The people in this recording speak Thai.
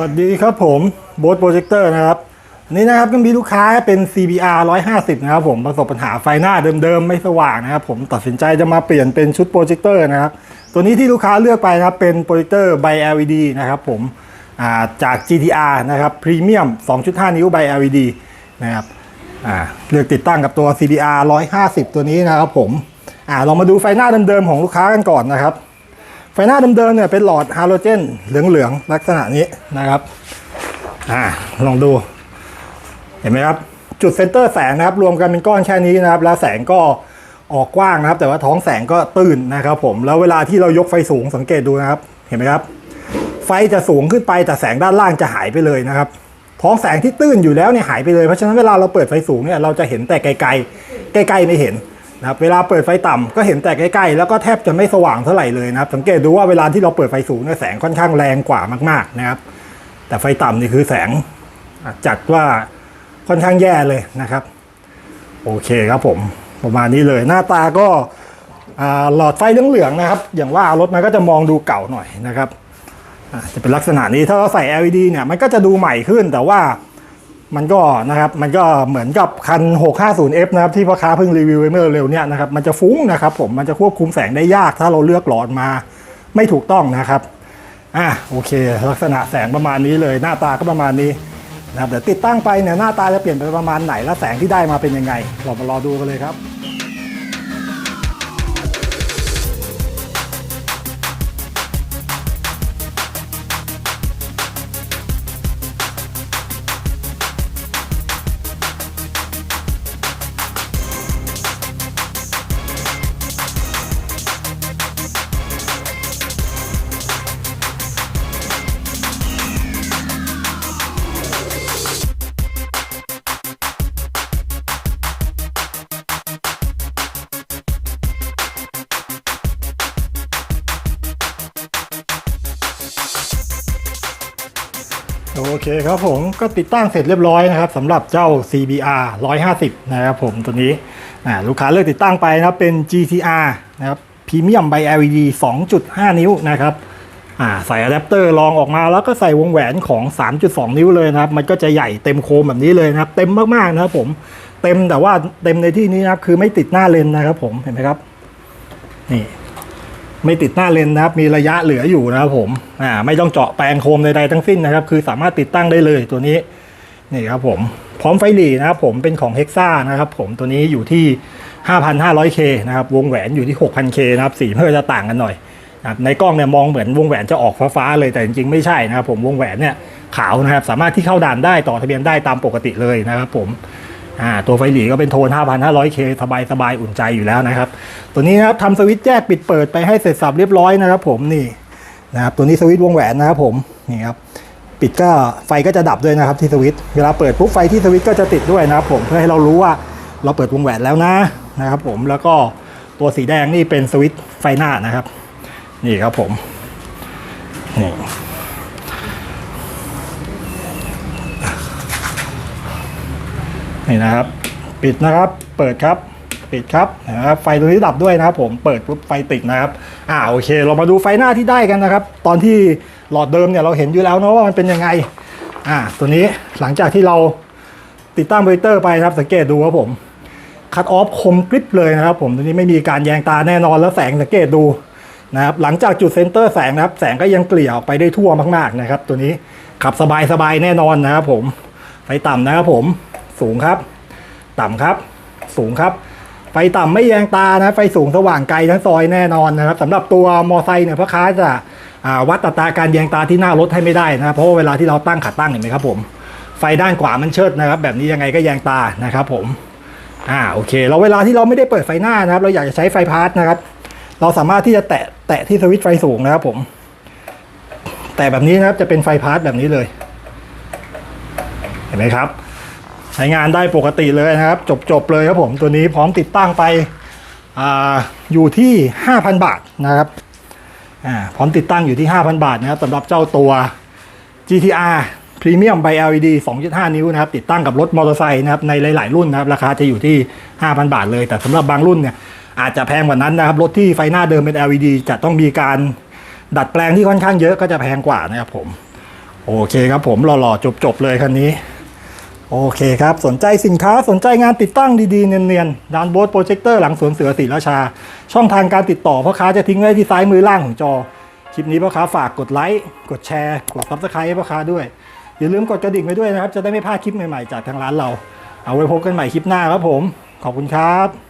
วัสดีครับผมโบสโปรเจคเตอร์นะครับนนี้นะครับก็มีลูกค้าเป็น CBR 150 นะครับผมประสบปัญหาไฟหน้าเดิมๆ ไม่สว่างนะครับผมตัดสินใจจะมาเปลี่ยนเป็นชุดโปรเจคเตอร์นะครับตัวนี้ที่ลูกค้าเลือกไปนะครับเป็นโปรเจคเตอร์ by LED นะครับผมาจาก GTR นะครับพรีเมียม 2.5 นิ้ว by LED นะครับเลือกติดตั้งกับตัว CBR 150 ตัวนี้นะครับผมอ่าเรามาดูไฟหน้าเดิมๆของลูกค้ากันก่อนนะครับ ไฟหน้าเดิมๆเนี่ยเป็นหลอดฮาโลเจนเหลืองๆลักษณะนี้นะครับอ่าลองดู เห็นไหมครับ จุดเซนเตอร์แสงนะครับ รวมกันเป็นก้อนแค่นี้นะครับ แล้วแสงก็ออกกว้างนะครับ แต่ว่าท้องแสงก็ตื้นนะครับผมแล้วเวลาที่เรายกไฟสูงสังเกตดูนะครับ เห็นไหมครับ ไฟจะสูงขึ้นไปแต่แสงด้านล่างจะหายไปเลยนะครับ ท้องแสงที่ตื้นอยู่แล้วเนี่ยหายไปเลยเพราะฉะนั้นเวลาเราเปิดไฟสูงเนี่ยเราจะเห็นแต่ไกลๆใกล้ๆไม่เห็น นะครับเวลาเปิดไฟต่ำก็เห็นแต่ใกล้ๆแล้วก็แทบจะไม่สว่างเท่าไหร่เลยนะครับสังเกตดูว่าเวลาที่เราเปิดไฟสูงเนี่ยแสงค่อนข้างแรงกว่ามากๆนะครับ แต่ไฟต่ำนี่คือแสงจัดว่าค่อนข้างแย่เลยนะครับ โอเคครับผมประมาณนี้เลยหน้าตาก็หลอดไฟเหลืองๆนะครับ อย่างว่ารถมันก็จะมองดูเก่าหน่อยนะครับจะเป็นลักษณะนี้ถ้าเราใส่ LED เนี่ยมันก็จะดูใหม่ขึ้นแต่ว่า มันก็นะครับมันก็เหมือนกับคัน 650F นะครับที่พ่อค้าเพิ่งรีวิวไปเมื่อเร็วๆเนี่ยนะครับมันจะฟุ้งนะครับผมมันจะควบคุมแสงได้ยากถ้าเราเลือกหลอดมาไม่ถูกต้องนะครับอะโอเค ลักษณะแสงประมาณนี้เลยหน้าตาก็ประมาณนี้นะครับเดี๋ยวติดตั้งไปเนี่ยหน้าตาจะเปลี่ยนไปประมาณไหนและแสงที่ได้มาเป็นยังไงเรามารอดูกันเลยครับ โอเคครับผมก็ติดตั้งเสร็จเรียบร้อยนะครับสำหรับเจ้า CBR 150 นะครับผมตัวนี้ลูกค้าเลือกติดตั้งไปนะเป็น GTR นะครับพรีเมียม by LED 2.5 นิ้วนะครับอ่าใส่อะแดปเตอร์รองออกมาแล้วก็ใส่วงแหวนของ 3.2 นิ้วเลยนะครับ มันก็จะใหญ่เต็มโคมแบบนี้เลยนะครับ เต็มมากๆนะครับผมเต็มแต่ว่าเต็มในที่นี้นะครับคือไม่ติดหน้าเลนนะครับผมเห็นไหมครับนี่ ไม่ติดหน้าเลนนะครับ มีระยะเหลืออยู่นะครับผมอ่าไม่ต้องเจาะแปลงโคมใดๆทั้งสิ้นนะครับ คือสามารถติดตั้งได้เลยตัวนี้นี่ครับผมพร้อมไฟหลีนะครับผมเป็นของ Hexa นะครับผมตัวนี้อยู่ที่ 5,500K นะครับวงแหวนอยู่ที่ 6,000K นะครับสีมันก็จะต่างกันหน่อยนะครับในกล้องเนี่ยมองเหมือนวงแหวนจะออกฟ้าๆเลยแต่จริงๆไม่ใช่นะครับผมวงแหวนเนี่ยขาวนะครับสามารถที่เข้าด่านได้ต่อทะเบียนได้ตามปกติเลยนะครับผม อ่าตัวไฟหลีก็เป็นโทน 5,500K สบายสบายอุ่นใจอยู่แล้วนะครับ ตัวนี้นะครับทำสวิตช์แยกปิดเปิดไปให้เสร็จสับเรียบร้อยนะครับผมนี่นะครับตัวนี้สวิตช์วงแหวนนะครับผมนี่ครับปิดก็ไฟก็จะดับด้วยนะครับที่สวิตช์เวลาเปิดปุ๊บไฟที่สวิตช์ก็จะติดด้วยนะครับผมเพื่อให้เรารู้ว่าเราเปิดวงแหวนแล้วนะนะครับผมแล้วก็ตัวสีแดงนี่เป็นสวิตช์ไฟหน้านะครับ นี่ครับผมนี่ นี่นะครับ ปิดนะครับ เปิดครับ ปิดครับนะครับไฟตัวนี้ดับด้วยนะครับ ผมเปิดปุ๊บไฟติดนะครับอ่าโอเค เรามาดูไฟหน้าที่ได้กันนะครับ ตอนที่หลอดเดิมเนี่ยเราเห็นอยู่แล้วเนาะว่ามันเป็นยังไงอ่าตัวนี้หลังจากที่เราติดตั้งโปรเจคเตอร์ไปครับสังเกตดูครับผมคัตออฟคมกริบเลยนะครับ ผมตัวนี้ไม่มีการแยงตาแน่นอนแล้วแสงสังเกตดูนะครับหลังจากจุดเซนเตอร์แสงนะครับ แสงก็ยังเกลี่ยออกไปได้ทั่วมากๆนะครับ ตัวนี้ขับสบายๆแน่นอนนะครับผมไฟต่ำนะครับผม สูงครับ ต่ำครับ สูงครับ ไฟต่ำไม่แยงตานะ ไฟสูงสว่างไกลทั้งซอยแน่นอนนะครับสำหรับตัวมอไซค์เนี่ยพ่อค้าจะาวัดอัตราการแยงตาที่หน้ารถให้ไม่ได้นะครับเพราะเวลาที่เราตั้งขาตั้งเห็นไหมครับผมไฟด้านขวามันเชิดนะครับ แบบนี้ยังไงก็แยงตานะครับผมอ่าโอเคเราเวลาที่เราไม่ได้เปิดไฟหน้านะครับ เราอยากจะใช้ไฟพาร์ทนะครับ เราสามารถที่จะแตะแตะที่สวิตช์ไฟสูงนะครับผม แต่แบบนี้นะครับจะเป็นไฟพาร์ทแบบนี้เลย เห็นไหมครับ ใช้งานได้ปกติเลยนะครับ จบๆเลยครับผมตัวนี้พร้อมติดตั้งไปออยู่ที่ 5,000 บาทนะครับพร้อมติดตั้งอยู่ที่ 5,000 บาทนะครับสำหรับเจ้าตัว GTR Premium by LED 2.5 นิ้วนะครับ ติดตั้งกับรถมอเตอร์ไซค์นะครับในหลาย ๆ รุ่นนะครับ ราคาจะอยู่ที่ 5,000 บาทเลย แต่สำหรับบางรุ่นเนี่ยอาจจะแพงกว่านั้นนะครับ รถที่ไฟหน้าเดิมเป็น LED จะต้องมีการดัดแปลงที่ค่อนข้างเยอะก็จะแพงกว่านะครับผม โอเคครับผมหล่อๆจบๆเลยคันนี้ โอเคครับ สนใจสินค้าสนใจงานติดตั้งดีๆ เนียนๆดานโบสโปรเจคเตอร์หลังสวนเสือศรีราชา ช่องทางการติดต่อพ่อค้าจะทิ้งไว้ที่ซ้ายมือล่างของจอ คลิปนี้พ่อค้าฝากกดไลค์ กดแชร์ กดซับสไครต์ให้พ่อค้าด้วย อย่าลืมกดกระดิ่งไว้ด้วยนะครับ จะได้ไม่พลาดคลิปใหม่ๆ จากทางร้านเรา เอาไว้พบกันใหม่คลิปหน้าครับผม ขอบคุณครับ